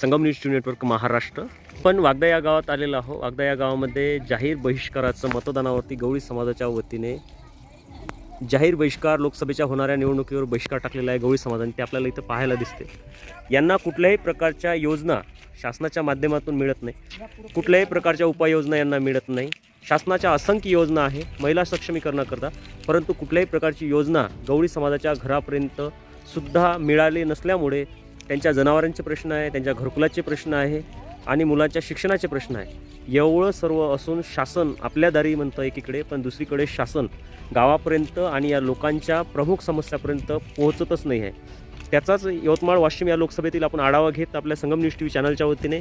Sangam news two network Maharashtra. पण वागदा या गावात आलेलो आहो वागदा या गावामध्ये जाहीर बहिष्काराचं मतदानावरती गवळी समाजाच्या वतीने जाहीर बहिष्कार लोकसभेच्या होणाऱ्या निवडणुकीवर बहिष्कार टाकलेला आहे गवळी समाजाने ते आपल्याला इथं पाहायला दिसते. यांना कुठल्याही प्रकारच्या योजना शासनाच्या माध्यमातून मिळत नाही. कुठल्याही प्रकारच्या उपाययोजना यांना मिळत नाही. शासनाच्या असंख्य योजना आहे महिला सक्षमीकरणाकरता. परंतु कुठल्याही प्रकारची योजना गवळी समाजाच्या घरापर्यंत सुद्धा मिळाली नसल्यामुळे त्यांच्या जनावरांचे प्रश्न आहे त्यांच्या घरकुलाचे प्रश्न आहे आणि मुलांच्या शिक्षणाचे प्रश्न आहे. एवढं सर्व असून शासन आपल्या दारी म्हणतं एकीकडे पण दुसरीकडे शासन गावापर्यंत आणि या लोकांच्या प्रमुख समस्यापर्यंत पोहोचतच नाही आहे. त्याचाच यवतमाळ वाशिम या लोकसभेतील आपण आढावा घेत आपल्या संगम न्यूज टी व्ही चॅनलच्या वतीने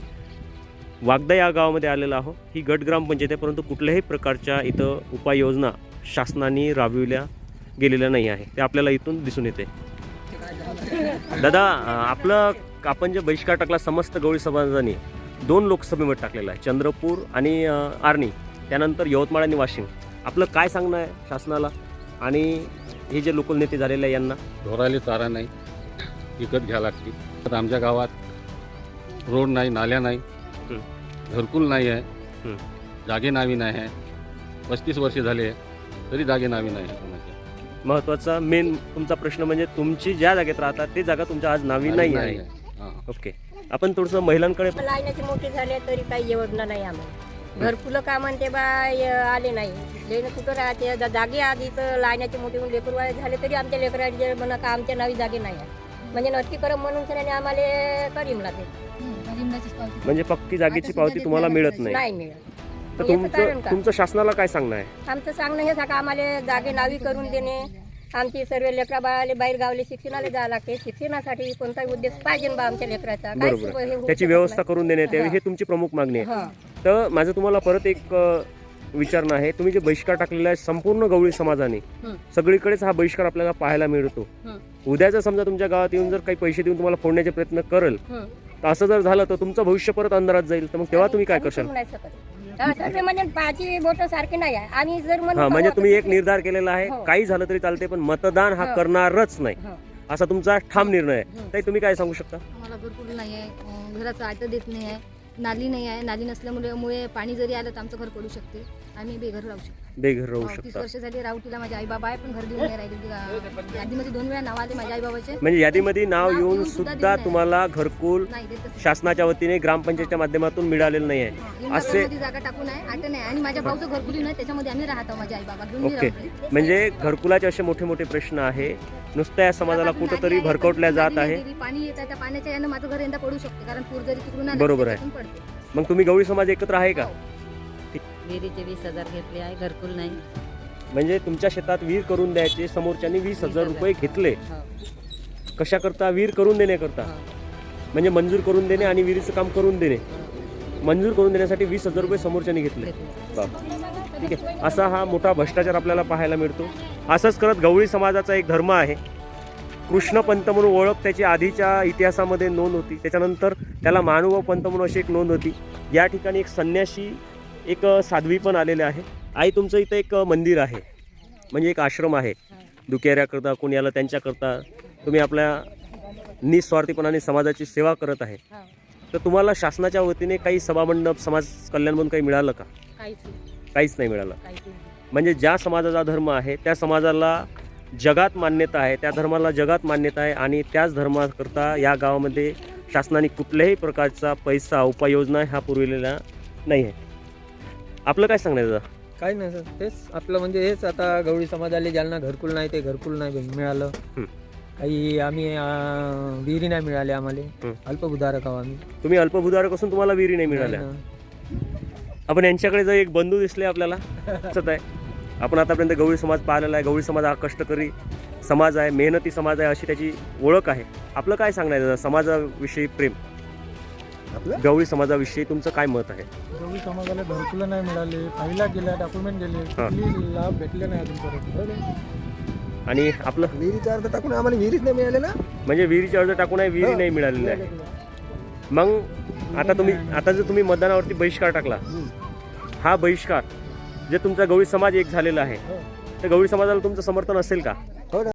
वागदा या गावामध्ये आलेला आहो ही गट ग्रामपंचायत आहे परंतु कुठल्याही प्रकारच्या इथं उपाययोजना शासनाने राबविल्या गेलेल्या नाही आहे. ते आपल्याला इथून दिसून येते. दादा आपलं आपण जे बहिष्कार टाकला समस्त गवळी समाजाने दोन लोकसभेमध्ये टाकलेला आहे. चंद्रपूर आणि आर्णी त्यानंतर यवतमाळ आणि वाशिम. आपलं काय सांगणं आहे शासनाला? आणि हे जे लोकल नेते झालेले आहे यांना? ढोराले चारा नाही विकत घ्या लागते तर आमच्या गावात रोड नाही नाल्या नाही. घरकुल नाही आहे. जागे नावी नाही आहे. पस्तीस वर्षे झाले तरी जागे नावी नाही आहे महत्त्वाचा मेन तुमचा प्रश्न म्हणजे तुमची ज्या जागेत राहतात ते जागा तुमच्या आज नावी नाही आहे. ओके. आपण थोडंसं महिलांकडे लाईनाचे मोठे झाले तरी काही योजना नाही आम्हाला. घरकुलं का म्हणते बा य- आले नाही. लेणं कुठं राहते? ज- जागे आधी तर लाईनाचे मोठे मोठे लेकरू झाले तरी आमच्या लेकरांचे म्हणा का आमच्या नावी जागे नाही आहे. म्हणजे नक्कीकरण म्हणून सगळ्यांनी आम्हाला करीम लागते म्हणजे पक्की जागेची पावती तुम्हाला मिळत नाही. नाही मिळत. तर याचं तुमचं कारण का? तुमचं शासनाला काय सांगणं आहे आमचं सांगणं हे का आम्हाला जागे नावी करून देणे आमची सर्व लेकरा बाळाले बाहेर गावले शिक्षणाला जावं लागते शिक्षणासाठी कोणताही उद्देश पाहिजे बा आमच्या लेकराचा बरोबर हे होऊ त्याची शकत व्यवस्था नाही. करून देण्यात यावी हा. हे तुमची प्रमुख मागणी आहे हा. तर माझं तुम्हाला परत एक अ, विचारणं आहे तुम्ही जे बहिष्कार टाकलेला आहे संपूर्ण गवळी समाजाने हं. सगळीकडेच हा बहिष्कार आपल्याला पाहायला मिळतो हं. उद्या जर समजा तुमच्या गावात येऊन जर काही पैसे देऊन तुम्हाला फोडण्याचे प्रयत्न करेल हं. तर असं जर झालं तर तुमचं भविष्य परत अंधारात जाईल. तर मग तेव्हा तुम्ही काय करशाल? म्हणजे पाची बोट सारखी नाही आहे. आम्ही जर हा म्हणजे तुम्ही एक निर्धार केलेला आहे. हो. काही झालं तरी चालते पण मतदान हा हो. करणारच नाही. हो. असा तुमचा ठाम निर्णय आहे. ताई तुम्ही काय सांगू शकता? आम्हाला घरकुल नाही आहे. घराचं आट देत नाही आहे. नाली नाही आहे. नाली नसल्यामुळे मुळे पाणी जरी आलं तर आमचं घर पडू शकते. आम्ही बेघर राहू शकतो. बेघर राहू तीस शकता वर्ष झाली माझे आई बाबा आहे पण घर देऊन नाही राहिले ती, अं, यादीमध्ये दोन वेळा नाव आले माझ्या आई बाबाचे म्हणजे यादीमध्ये नाव येऊन सुद्धा तुम्हाला घरकुल नाही देत तसं. शासनाच्या वतीने ग्रामपंचायतच्या माध्यमातून मिळालेलं नाही आहे असे- जागा टाकून आहे आट नाही. आणि माझ्या भाऊचं घरकुली नाही त्याच्यामध्ये आम्ही राहतो माझे आई बाबा घेऊन नाही ओके राहतो. म्हणजे घरकुलाचे असे मोठे मोठे प्रश्न आहे. नुसत्या या समाजाला कुठंतरी भरकवटल्या जात आहे पाणी येत आहे त्या पाण्याच्या यानं माझं घर यंदा पडू शकते कारण पूर जरी तिकडून आला बरोबर आहे. पडते. मग तुम्ही गवळी समाज एकत्र आहे का? हो. विहिरीचे वीस हजार घेतले आहे घरकुल नाही. म्हणजे तुमच्या शेतात विहीर करून द्यायचे समोरच्यांनी वीस हजार. रुपये घेतले. हो. कशा करता विहीर करून देण्याकरता. हो. म्हणजे मंजूर करून देणे आणि विहिरीचं काम करून देणे. मंजूर करून देण्यासाठी वीस हजार रुपये समोरच्यांनी घेतले. बाप. ठीक आहे. असा हा मोठा भ्रष्टाचार आपल्याला पाहायला मिळतो. असंच करत गवळी समाजाचा एक धर्म आहे. कृष्णपंत म्हणून ओळख त्याची आधीच्या इतिहासामध्ये नोंद होती. त्याच्यानंतर त्याला मानव पंत म्हणून अशी एक नोंद होती. या ठिकाणी एक संन्यासी एक साध्वी पण आलेले आहे. आई तुमचं इथं एक मंदिर आहे. म्हणजे एक आश्रम आहे. दुकेऱ्याकरता कोणी आलं त्यांच्याकरता. तुम्ही आपल्या निस्वार्थीपणाने समाजाची सेवा करत आहे. तर तुम्हाला शासनाच्या वतीने काही सभामंडप समाज कल्याण म्हणून काही मिळालं का? काहीच नाही, मिळालं. म्हणजे ज्या समाजाचा धर्म आहे त्या समाजाला जगात मान्यता आहे त्या धर्माला जगात मान्यता आहे आणि त्याच धर्माकरता या गावामध्ये शासनाने कुठल्याही प्रकारचा पैसा उपाययोजना ह्या पुरविलेल्या नाही आहे आपलं काय सांगण्याचं दादा? काही नाही सर तेच आपलं म्हणजे हेच आता गवळी समाजाला ज्यांना घरकुल नाही ते घरकुल नाही भेट- मिळालं हं. काही आम्ही अं, विहिरी नाही मिळाले आम्हाला हं. अल्पभूधारक आहो आम्ही तुम्ही अल्पभूधारक असून तुम्हाला विहिरी नाही मिळाल्या. आपण यांच्याकडे जर एक बंधू दिसले आपल्याला दिसत आहे आपण आतापर्यंत गवळी समाज पाहिलेला आहे गवळी समाज हा कष्टकरी समाज आहे मेहनती समाज आहे अशी त्याची ओळख आहे आपलं काय सांगण्याचं दादा? समाजाविषयी प्रेम गवळी समाजाविषयी तुमचं काय मत आहे? गवळी समाजाला घरकुलं नाही मिळाले फाईला गेल्या डॉक्युमेंट गेले हा. कुठली लाभ भेटले नाही अजूनपर्यंत आणि आपलं? विहिरीचा अर्थ टाकून आम्हाला विहिरीच नाही मिळाले ना? म्हणजे विहिरीचे अर्ज टाकून आहे विहिरी. नाही मिळालेली आहे मग आता तुम्ही आता जर तुम्ही मतदानावरती बहिष्कार टाकला हा बहिष्कार जे तुमचा गवळी समाज एक झालेला आहे हो. तर गवळी समाजाला तुमचं समर्थन असेल का?